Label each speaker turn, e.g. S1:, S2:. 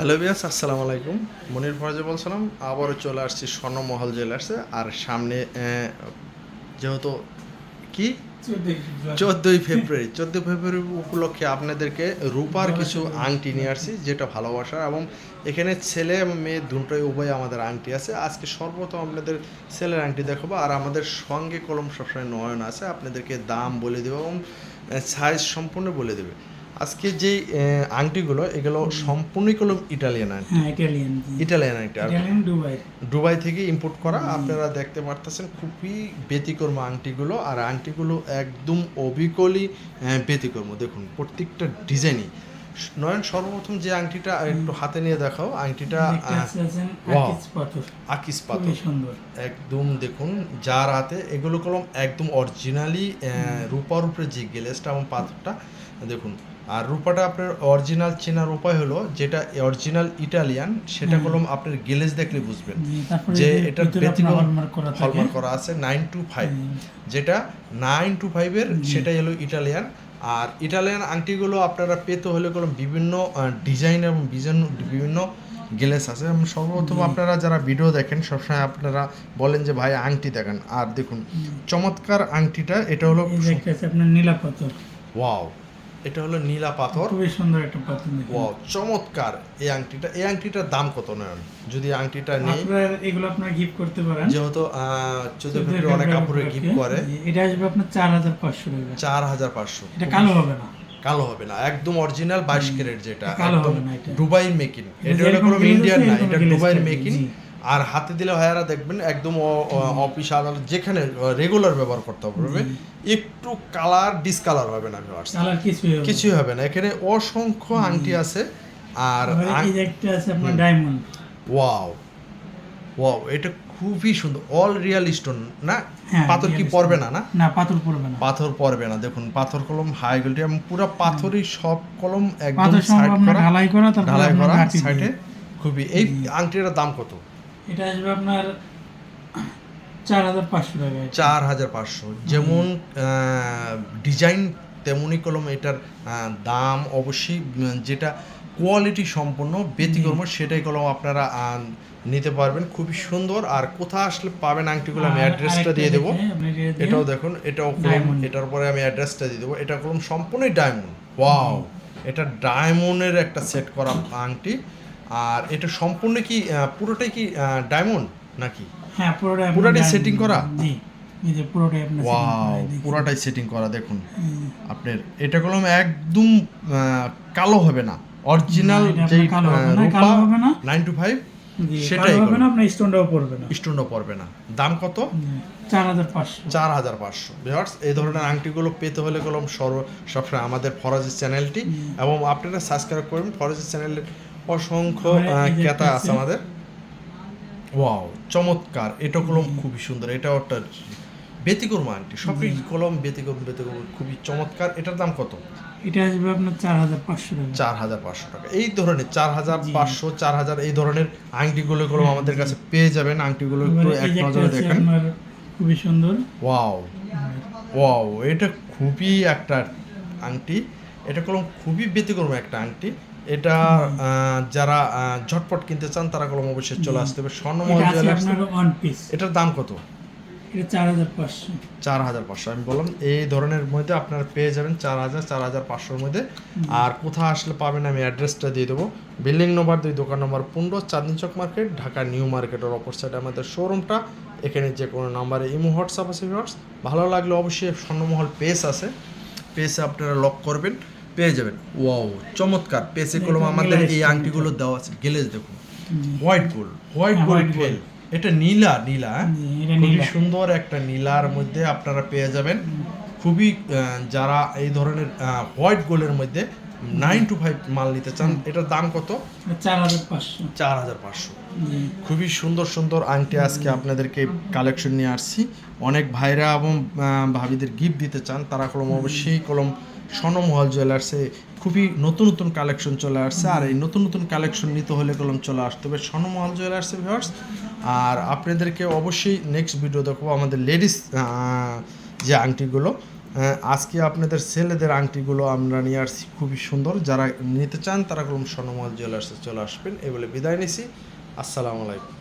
S1: Hello বিয়াস আসসালামু আলাইকুম। মনির ফরাজে বলছিলাম, আবারও চলে আসছি স্বর্ণমহল জুয়েলার্সে আর সামনে যেহেতু কি? চোদ্দোই ফেব্রুয়ারি। চোদ্দোই ফেব্রুয়ারি উপলক্ষে আপনাদেরকে রূপার কিছু আংটি নিয়ে আসছি, যেটা ভালোবাসা এবং এখানে ছেলে এবং মেয়ে দুটোই, উভয় আমাদের আংটি আছে। আজকে সর্বপ্রথম আপনাদের ছেলের আংটি দেখাবো। আর আমাদের সঙ্গে কলম সবসময় নয়ন আছে। আপনাদেরকে দাম বলে দেবে এবং সাইজ সম্পূর্ণ বলে দেবে। আজকে যে আংটিগুলো এগুলো সম্পূর্ণই কলম ইটালিয়ান আংটি।
S2: হ্যাঁ ইটালিয়ান।
S1: ইটালিয়ান আংটি আর
S2: ইটালিয়ান দুবাই।
S1: দুবাই থেকে ইম্পোর্ট করা আপনারা দেখতে পারতেছেন খুবই ব্যতিকর্ম আংটিগুলো আর আংটিগুলো একদম অবিকলই ব্যতিক্রম। দেখুন প্রত্যেকটা ডিজাইনই। নয়ন সর্বপ্রথম যে আংটিটা একটু হাতে নিয়ে দেখাও আংটিটা wow.
S2: আকিস পাথর।
S1: একদম দেখুন যার হাতে এগুলো কলম একদম অরিজিনালি রূপার উপরে যে গ্লেসটা এবং পাথরটা দেখুন। আর রূপাটা আপনার অরিজিনাল চেনার উপায় হলো যেটা অরিজিনাল ইটালিয়ান সেটা কলম আপনার গ্লেস দেখলে বুঝবেন। যে
S2: এটা
S1: ব্যতিক্রম
S2: হলমার্ক করা
S1: আছে নাইন টু ফাইভ যেটা নাইন টু ফাইভের। সেটাই হলো ইটালিয়ান আর ইটালিয়ান আংটিগুলো আপনারা পেতে হলে কোনো বিভিন্ন ডিজাইন এবং বিভিন্ন বিভিন্ন গ্লেস আছে। এবং সর্বপ্রথম আপনারা যারা ভিডিও দেখেন সবসময় আপনারা বলেন যে ভাই আংটি দেখেন। আর দেখুন চমৎকার আংটিটা এটা হলো
S2: এই দেখতে পাচ্ছেন আপনার নীলা পাথর
S1: ওয়াও এটা হলো নীলা পাথর।
S2: খুবই সুন্দর একটা পাথর
S1: ওয়াও চমৎকার। এই আংটিটা এই আংটিটার দাম কত নেন? যদি আংটিটা নেই।
S2: আপনার এগুলো আপনার গিফট করতে পারেন।
S1: যেহেতু চোদ্দ ফেব্রুয়ারি অনেক কাপড়ে গিফট করে।
S2: এটা আসবে আপনার চার হাজার পাঁচশো টাকা।
S1: চার হাজার পাঁচশো।
S2: এটা কালো হবে না।
S1: কালো হবে না। একদম অরিজিনাল বাইশ ক্যারেট যেটা। একদম। দুবাই মেকিং
S2: এটা।
S1: হলো কোনো ইন্ডিয়ান না এটা দুবাইয়ের মেকিং। আর হাতে দিলে ভাইয়ারা দেখবেন একদম অফিস আদালত যেখানে রেগুলার ব্যবহার করতে হবে একটু কালার ডিসকালার হবে না ভিউয়ার্স
S2: কিছুই হবে না।
S1: এখানে অসংখ্য আংটি আছে আর
S2: একটা আছে আপনার ডায়মন্ড
S1: ওয়াও ওয়াও এটা খুবই সুন্দর। অল রিয়াল স্টোন না?
S2: হ্যাঁ,
S1: পাথর কি পড়বে না না?
S2: না পাথর পড়বে না।
S1: পাথর পড়বে না। দেখুন পাথর কলম হাই কোয়ালিটি এবং পুরো পাথরই সব কলম একদম সাইড করা।
S2: ঢালাই করা
S1: ঢালাই করা সাইডে খুবই। এই আংটিটার দাম কত?
S2: এটা আসবে আপনার চার হাজার পাঁচশো টাকা
S1: চার হাজার পাঁচশো। যেমন ডিজাইন তেমনই কলম এটার দাম অবশ্যই যেটা কোয়ালিটি সম্পন্ন ব্যতিক্রম সেটাই কলম আপনারা নিতে পারবেন। খুবই সুন্দর। আর কোথায় আসলে পাবেন আংটিগুলো আমি অ্যাড্রেসটা দিয়ে দেবো। এটাও দেখুন এটাও কলম এটার পরে আমি অ্যাড্রেসটা দিয়ে দেবো। এটা কলম সম্পূর্ণই ডায়মন্ড ওয়াও এটা ডায়মন্ডের একটা সেট করা আংটি। আর এটা সম্পূর্ণ কি পুরোটাই কি ডায়মন্ড নাকি?
S2: হ্যাঁ পুরোটাই
S1: পুরোটাই setting করা?
S2: জি এই যে পুরোটাই আপনার
S1: ওয়াও পুরোটাই সেটিং করা দেখুন। আপনার এটা কলম একদম কালো হবে না। অরিজিনাল
S2: আপনার কালো হবে না,
S1: রূপা
S2: কালো হবে না।
S1: নাইন টু ফাইভ
S2: জি,
S1: সেটাই
S2: হবে না আপনার স্টোনটাও পড়বে না।
S1: স্টোনও পড়বে না। দাম কত?
S2: চার হাজার পাঁচশো।
S1: চার হাজার পাঁচশো। ভিউয়ার্স এই ধরনের আংটিগুলো পেতে হলে কলম সর্ব সবসময় আমাদের ফরাজের চ্যানেলটি এবং আপনারা সাবস্ক্রাইব করবেন ফরাজের চ্যানেলের অসংখ্য ক্রেতা
S2: একটা
S1: আছে। আমাদের। ওয়াও চমৎকার। এটা কলম খুবই সুন্দর। এটা একটা ব্যতিক্রম আংটি সবই কলম ব্যতিক্রম ব্যতিক্রম খুবই চমৎকার। এটার দাম কত?
S2: এটা আসবে আপনার চার হাজার পাঁচশো টাকা।
S1: চার হাজার পাঁচশো টাকা। এই ধরনের চার হাজার পাঁচশো চার হাজার এই ধরনের আংটিগুলো কলম আমাদের কাছে পেয়ে যাবেন। আংটিগুলো একটু এক নজরে দেখেন।
S2: খুবই সুন্দর।
S1: ওয়াও। ওয়াও এটা খুবই একটা আংটি। এটা কলম খুবই ব্যতিক্রম একটা আংটি। এটা যারা ঝটপট কিনতে চান তারা কলম অবশ্যই চলে আসতে হবে। স্বর্ণমহল জুয়েলার্স
S2: আপনার ওয়ান পিস
S1: এটার দাম কত?
S2: চার হাজার পাঁচশো।
S1: আমি বললাম এই ধরনের মধ্যে আপনারা পেয়ে যাবেন চার হাজার চার হাজার পাঁচশোর মধ্যে। আর কোথায় আসলে পাবেন আমি অ্যাড্রেসটা দিয়ে দেবো। বিল্ডিং নম্বর দুই দোকান নম্বর পনেরো চাঁদনি চক মার্কেট ঢাকা নিউ মার্কেটের অপর সাইডে আমাদের শোরুমটা। এখানে যে কোনো নাম্বারে ইমো হোয়াটসঅ্যাপ আছে ভিউয়ার্স। ভালো লাগলে অবশ্যই স্বর্ণমহল পেজ আছে। পেজে আপনারা লক করবেন। পেয়ে যাবেন। ওয়াও চমৎকার। পেজে কলম আমাদের এই আংটিগুলো দেওয়া আছে গেলেজ দেখুন। হোয়াইট গোল্ড হোয়াইট
S2: হ্যাঁ,
S1: গোল্ড ফেল এটা নীলা নীলা হ্যাঁ? খুবই সুন্দর একটা নীলার মধ্যে আপনারা পেয়ে যাবেন। খুবই যারা এই ধরনের হোয়াইট গোল্ডের মধ্যে নাইন টু ফাইভ মাল নিতে চান এটার দাম কত?
S2: চার হাজার পাঁচশো।
S1: চার হাজার পাঁচশো। খুবই সুন্দর সুন্দর আংটি আজকে আপনাদেরকে কালেকশন নিয়ে আসছি। অনেক ভাইরা এবং ভাবিদের গিফট দিতে চান তারা কলম অবশ্যই কলম স্বর্ণমহল জুয়েলার্সে খুবই নতুন নতুন কালেকশন চলে আসছে। আর এই নতুন নতুন কালেকশন নিতে হলে কলম চলে আসতে হবে। স্বর্ণমহল জুয়েলার্সে ভিউয়ার্স আর আপনাদেরকে অবশ্যই নেক্সট ভিডিও দেখব আমাদের লেডিস যে আংটিগুলো। আজকে আপনাদের ছেলেদের আংটিগুলো আমরা নিয়ে আসছি। খুবই সুন্দর। যারা নিতে চান তারা কলম স্বর্ণমহল জুয়েলার্সে চলে আসবেন। এই বলে বিদায় নিছি। আসসালামু আলাইকুম।